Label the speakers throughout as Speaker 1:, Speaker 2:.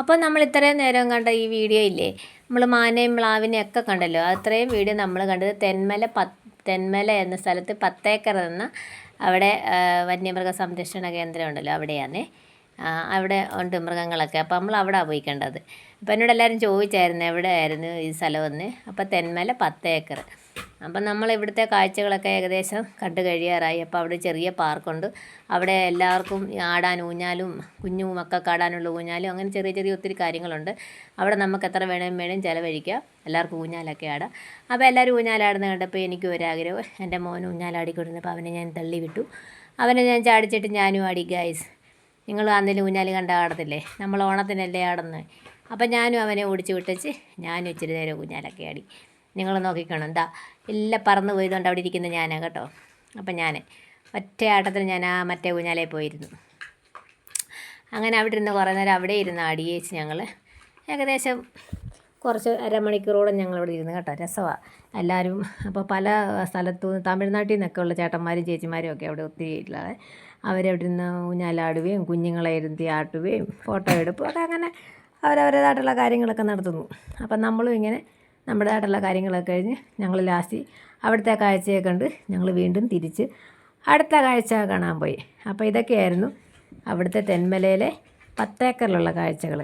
Speaker 1: അപ്പോൾ നമ്മൾ ഇത്രയും നേരം കണ്ട ഈ വീഡിയോ ഇല്ലേ? നമ്മൾ മാനയും മ്ലാവിനെ ഒക്കെ കണ്ടല്ലോ. അത്രയും വീഡിയോ നമ്മൾ കണ്ടത് തെന്മല പത്ത് തെന്മല എന്ന സ്ഥലത്ത് പത്തേക്കർ എന്ന അവിടെ വന്യമൃഗ സംരക്ഷണ കേന്ദ്രം ഉണ്ടല്ലോ. അവിടെയാണേ അവിടെ ഉണ്ട് മൃഗങ്ങളൊക്കെ. അപ്പോൾ നമ്മൾ അവിടെ പോയി കണ്ടത് അപ്പോൾ എന്നോട് എല്ലാവരും ചോദിച്ചായിരുന്നു എവിടെയായിരുന്നു ഈ സ്ഥലമെന്ന്. അപ്പോൾ തെന്മല പത്ത് ഏക്കർ. അപ്പം നമ്മൾ ഇവിടുത്തെ കാഴ്ചകളൊക്കെ ഏകദേശം കണ്ടു കഴിയാറായി. അപ്പോൾ അവിടെ ചെറിയ പാർക്കുണ്ട്. അവിടെ എല്ലാവർക്കും ആടാൻ ഊഞ്ഞാലും കുഞ്ഞു മക്കൾക്ക് ആടാനുള്ള ഊഞ്ഞാലും അങ്ങനെ ചെറിയ ചെറിയ ഒത്തിരി കാര്യങ്ങളുണ്ട്. അവിടെ നമുക്ക് എത്ര വേണേലും വേണേലും ചിലവഴിക്കാം. എല്ലാവർക്കും ഊഞ്ഞാലൊക്കെ ആടാം. അപ്പോൾ എല്ലാവരും ഊഞ്ഞാലാടുന്ന കണ്ടപ്പോൾ എനിക്കും ഒരാഗ്രഹം എന്റെ മോൻ ഊഞ്ഞാലാടിക്കൊണ്ടിരുന്നപ്പോൾ അവനെ ഞാൻ തള്ളി വിട്ടു അവനെ ഞാൻ ചാടിച്ചിട്ട് ഞാനും ആടി ഗൈസ് നിങ്ങൾ അന്നിൽ ഊഞ്ഞാൽ കണ്ട ആടത്തില്ലേ നമ്മൾ ഓണത്തിനല്ലേ ആടുന്നത് അപ്പം ഞാനും അവനെ ഓടിച്ച് വിട്ടച്ച് ഞാനും ഇച്ചിരി നേരം ഊഞ്ഞാലൊക്കെ ആടി. നിങ്ങൾ നോക്കിക്കണം. എന്താ എല്ലാം പറന്ന് പോയതുകൊണ്ട് അവിടെ ഇരിക്കുന്ന ഞാനാണ് കേട്ടോ. അപ്പം ഞാൻ ഒറ്റ ആട്ടത്തിൽ ഞാൻ ആ മറ്റേ ഊഞ്ഞാലേ പോയിരുന്നു. അങ്ങനെ അവിടെ ഇരുന്ന് കുറേ നേരം അവിടെ ഇരുന്ന് ആടിയേച്ച് ഞങ്ങൾ ഏകദേശം കുറച്ച് അരമണിക്കൂറോളം ഞങ്ങളിവിടെ ഇരുന്ന് കേട്ടോ. രസമാണ് എല്ലാവരും അപ്പോൾ പല സ്ഥലത്തു നിന്ന് തമിഴ്നാട്ടിൽ നിന്നൊക്കെ ഉള്ള ചേട്ടന്മാരും ചേച്ചിമാരും ഒക്കെ അവിടെ ഒത്തിരി ഉള്ളത് അവരവിടെ നിന്ന് ഊഞ്ഞാലാടുകയും കുഞ്ഞുങ്ങളെ ഇരുത്തി ആട്ടുകയും ഫോട്ടോ എടുപ്പും ഒക്കെ അങ്ങനെ അവരവരേതായിട്ടുള്ള കാര്യങ്ങളൊക്കെ നടത്തുന്നു. അപ്പം നമ്മളും ഇങ്ങനെ നമ്മുടേതായിട്ടുള്ള കാര്യങ്ങളൊക്കെ കഴിഞ്ഞ് ഞങ്ങൾ ലാസ്റ്റ് അവിടുത്തെ കാഴ്ചയെ കണ്ട് ഞങ്ങൾ വീണ്ടും തിരിച്ച് അടുത്ത കാഴ്ച കാണാൻ പോയി. അപ്പോൾ ഇതൊക്കെയായിരുന്നു അവിടുത്തെ തെന്മലയിലെ പത്തേക്കറിലുള്ള കാഴ്ചകൾ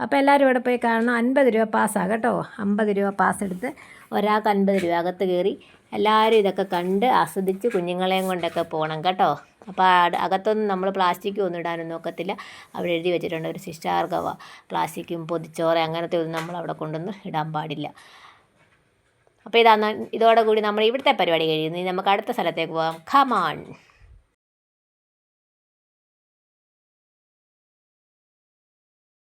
Speaker 1: അപ്പോൾ എല്ലാവരും ഇവിടെ പോയി കാണണം. അൻപത് രൂപ പാസ്സാണ് കേട്ടോ. അമ്പത് രൂപ പാസ് എടുത്ത് ഒരാൾക്ക് അൻപത് രൂപ അകത്ത് കയറി എല്ലാവരും ഇതൊക്കെ കണ്ട് ആസ്വദിച്ച് കുഞ്ഞുങ്ങളെയും കൊണ്ടൊക്കെ പോകണം കേട്ടോ. അപ്പോൾ അകത്തൊന്നും നമ്മൾ പ്ലാസ്റ്റിക് ഒന്നും ഇടാനൊന്നും നോക്കത്തില്ല അവിടെ എഴുതി വെച്ചിട്ടുണ്ട് ഒരു ശിഷ്ടാർഗവ പ്ലാസ്റ്റിക്കും പൊതിച്ചോറ് അങ്ങനത്തെ ഒന്നും നമ്മൾ അവിടെ കൊണ്ടൊന്നും ഇടാൻ പാടില്ല. അപ്പോൾ ഇതാണ് ഇതോടെ കൂടി നമ്മൾ ഇവിടുത്തെ പരിപാടി കഴിയുന്നു. ഇനി നമുക്ക് അടുത്ത സ്ഥലത്തേക്ക് പോകാം ഖമാൺ